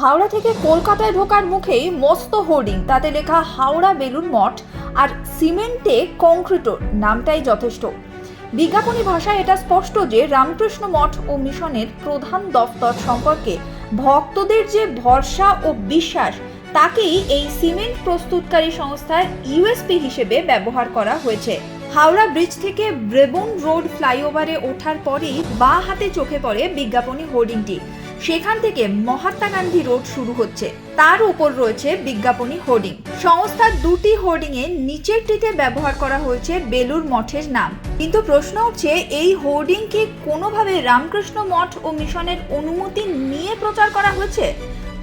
হাওড়া থেকে কলকাতায় ঢোকার মুখেই মস্ত হোর্ডিং। তাতে লেখা হাওড়া বেলুন মঠ আর সিমেন্টে কংক্রিটর নামটাই যথেষ্ট। বিজ্ঞাপনী ভাষায় এটা স্পষ্ট যে রামকৃষ্ণ মঠ ও মিশনের প্রধান দফতর সম্পর্কে ভক্তদের যে ভরসা ও বিশ্বাস, তাকেই এই সিমেন্ট প্রস্তুতকারী সংস্থার ইউএসপি হিসেবে ব্যবহার করা হয়েছে। হাওড়া ব্রিজ থেকে ব্রেবন রোড ফ্লাইওভারে ওঠার পরেই বাঁ হাতে চোখে পড়ে বিজ্ঞাপনী হোর্ডিংটি। সেখান থেকে মহাত্মা গান্ধী রোড শুরু হচ্ছে। তার উপর রয়েছে বিজ্ঞাপনী হোর্ডিং। সংস্থার দুটি হোর্ডিং এ নিচেরটিতে ব্যবহার করা হয়েছে বেলুর মঠের নাম। কিন্তু প্রশ্ন হচ্ছে, এই হোর্ডিং কি কোনোভাবে রামকৃষ্ণ মঠ ও মিশনের অনুমতি নিয়ে প্রচার করা হয়েছে?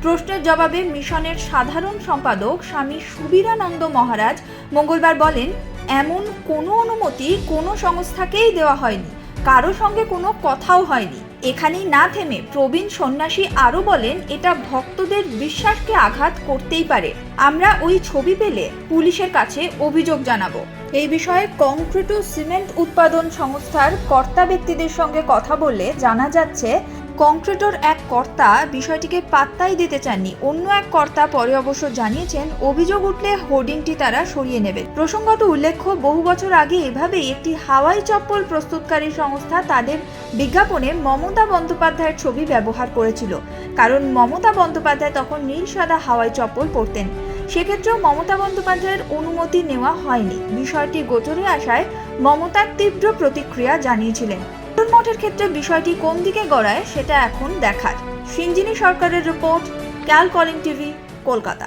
প্রশ্নের জবাবে মিশনের সাধারণ সম্পাদক স্বামী সুবিরানন্দ মহারাজ মঙ্গলবার বলেন, এমন কোনো অনুমতি কোনো সংস্থাকেই দেওয়া হয়নি। কারও সঙ্গে কোনো কথাও হয়নি। এখানেই না থেমে প্রবীণ সন্ন্যাসী আরও বলেন, এটা ভক্তদের বিশ্বাসকে আঘাত করতেই পারে। আমরা ওই ছবি পেলে পুলিশের কাছে অভিযোগ জানাব। এই বিষয়ে কংক্রিট ও সিমেন্ট উৎপাদন সংস্থার কর্তা ব্যক্তিদের সঙ্গে কথা বলে জানা যাচ্ছে কংক্রিটর এক কর্তা বিষয়টিকে পাত্তাই দিতে চাননি। অন্য এক কর্তা পরে অবশ্য জানিয়েছেন, অভিযোগ উঠলে হোর্ডিংটি তারা সরিয়ে নেবে। প্রসঙ্গত উল্লেখ্য, বহু বছর আগে এভাবেই একটি হাওয়াই চপ্পল প্রস্তুতকারী সংস্থা তাদের বিজ্ঞাপনে মমতা বন্দ্যোপাধ্যায়ের ছবি ব্যবহার করেছিল। কারণ মমতা বন্দ্যোপাধ্যায় তখন নীল সাদা হাওয়াই চপ্পল পরতেন। সেক্ষেত্রেও মমতা বন্দ্যোপাধ্যায়ের অনুমতি নেওয়া হয়নি। বিষয়টি গোচরে আসায় মমতার তীব্র প্রতিক্রিয়া জানিয়েছিলেন। বেলুড় মঠের ক্ষেত্রে বিষয়টি কোন দিকে গড়ায় সেটা এখন দেখার। সিঞ্জিনী সরকারের report, Cal calling TV, Kolkata.